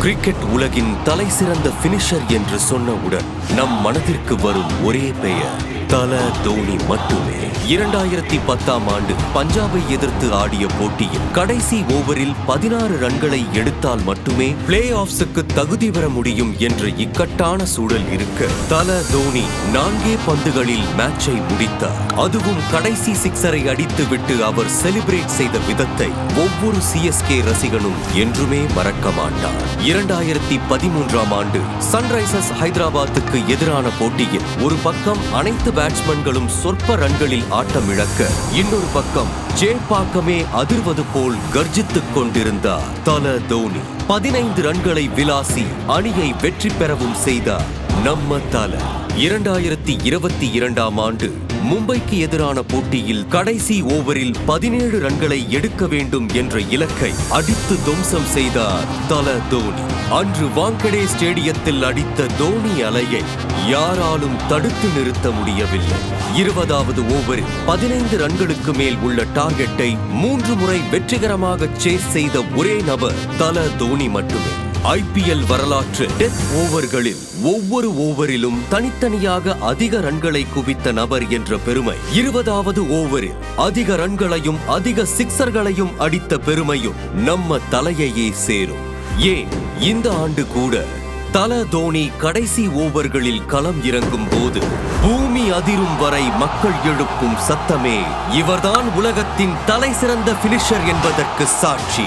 Cricket உலகின் தலை சிறந்த பினிஷர் என்று சொன்னவுடன் நம் மனதிற்கு வரும் ஒரே பெயர். தல தோனி மட்டுமே. இரண்டாயிரத்தி பத்தாம் ஆண்டு பஞ்சாபை எதிர்த்து ஆடிய போட்டியில் கடைசி ஓவரில் பதினாறு ரன்களை எடுத்தால் மட்டுமே பிளே ஆஃப்ஸுக்கு தகுதி பெற முடியும் என்ற இக்கட்டான சூழல் இருக்க தல தோனி நான்கே பந்துகளில் மேட்சை முடித்தார். அதுவும் கடைசி சிக்ஸரை அடித்துவிட்டு அவர் செலிப்ரேட் செய்த விதத்தை ஒவ்வொரு சிஎஸ்கே ரசிகனும் என்றுமே மறக்க மாட்டார். இரண்டாயிரத்தி பதிமூன்றாம் ஆண்டு சன்ரைசர்ஸ் ஹைதராபாத்துக்கு எதிரான போட்டியில் ஒரு பக்கம் அனைத்து பேட்ஸ்மேன்களும் சொற்ப ரன்களில் ஆட்டம் இழக்க இன்னொரு பக்கம் ஜேபாக்கமே அதிர்வது போல் கர்ஜித்துக் கொண்டிருந்தார். தல தோனி பதினைந்து ரன்களை விலாசி அணியை வெற்றி பெறவும் செய்தார். நம்ம தல இரண்டாயிரத்தி இருபத்தி இரண்டாம் ஆண்டு மும்பைக்கு எதிரான போட்டியில் கடைசி ஓவரில் பதினேழு ரன்களை எடுக்க வேண்டும் என்ற இலக்கை அடித்து துவம்சம் செய்தார் தல தோனி. அன்று வாங்கடே ஸ்டேடியத்தில் அடித்த தோனி அலையை யாராலும் தடுத்து நிறுத்த முடியவில்லை. இருபதாவது ஓவரில் பதினைந்து ரன்களுக்கு மேல் உள்ள டார்கெட்டை மூன்று முறை வெற்றிகரமாக சேஸ் செய்த ஒரே நபர் தல தோனி மட்டுமே. ஐபிஎல் வரலாற்று டெத் ஓவர்களில் ஒவ்வொரு ஓவரிலும் தனித்தனியாக அதிக ரன்களை குவித்த நபர் என்ற பெருமை. இருபதாவது ஓவரில் அதிக ரன்களையும் அதிக சிக்சர்களையும் அடித்த பெருமையும் நம்ம தலையையே சேரும். ஏன்? இந்த ஆண்டு கூட தல தோனி கடைசி ஓவர்களில் களம் இறங்கும் போது பூமி அதிரும் வரை மக்கள் எழுப்பும் சத்தமே இவர்தான் உலகத்தின் தலை சிறந்த பினிஷர் என்பதற்கு சாட்சி.